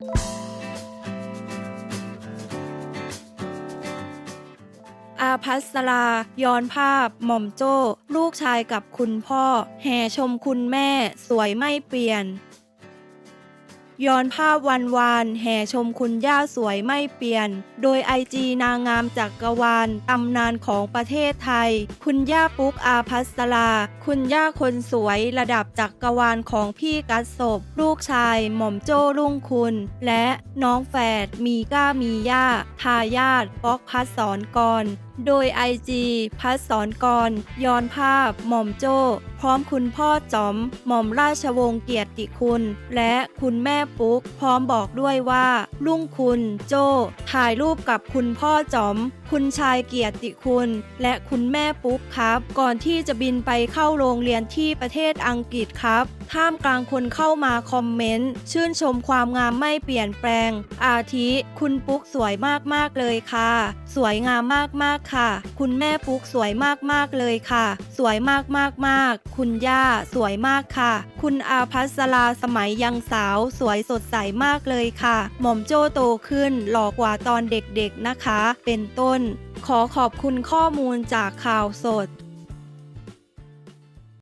อาพัสรา ย้อนภาพ หม่อมโจ้ ลูกชายกับคุณพ่อ แห่ชมคุณแม่ สวยไม่เปลี่ยน ย้อนภาพวันวาน แห่ชมคุณย่าสวยไม่เปลี่ยน โดยไอจีนางงามจักกรวาลตำนานของประเทศไทย คุณย่าปุ๊กอาพัสรา คุณย่าคนสวยระดับจักกรวาลของพี่กัสศพลูกชายหม่อมโจ้รุ่งคุณ และน้องแฝดมีก้ามีย่าทายาทป๊อกพัดสอนกร โดย IG พัดสอนกร ย้อนภาพ หม่อมโจ้ พร้อมคุณพ่อจอม หม่อมราชวงศ์เกียรติคุณ และคุณแม่ปุ๊ก พร้อมบอกด้วยว่า ลุงคุณโจ้ถ่ายรูปกับคุณพ่อจอม คุณชายเกียรติคุณ และคุณแม่ปุ๊กครับ ก่อนที่จะบินไปเข้าโรงเรียนที่ประเทศอังกฤษครับ ท่ามกลางคนเข้ามาคอมเมนต์ ชื่นชมความงามไม่เปลี่ยนแปลง อาทิ คุณปุ๊กสวยมากๆเลยค่ะ สวยงามมากๆค่ะ คุณแม่ปุ๊กสวยมากๆเลยค่ะ สวยมากๆๆคุณย่าสวยมากค่ะ คุณอาพัสราสมัยยังสาว สวยสดใสมากเลยค่ะ หม่อมโจ้โตขึ้นหล่อกว่าตอนเด็กๆนะคะ เป็นต้น ขอขอบคุณข้อมูลจากข่าวสด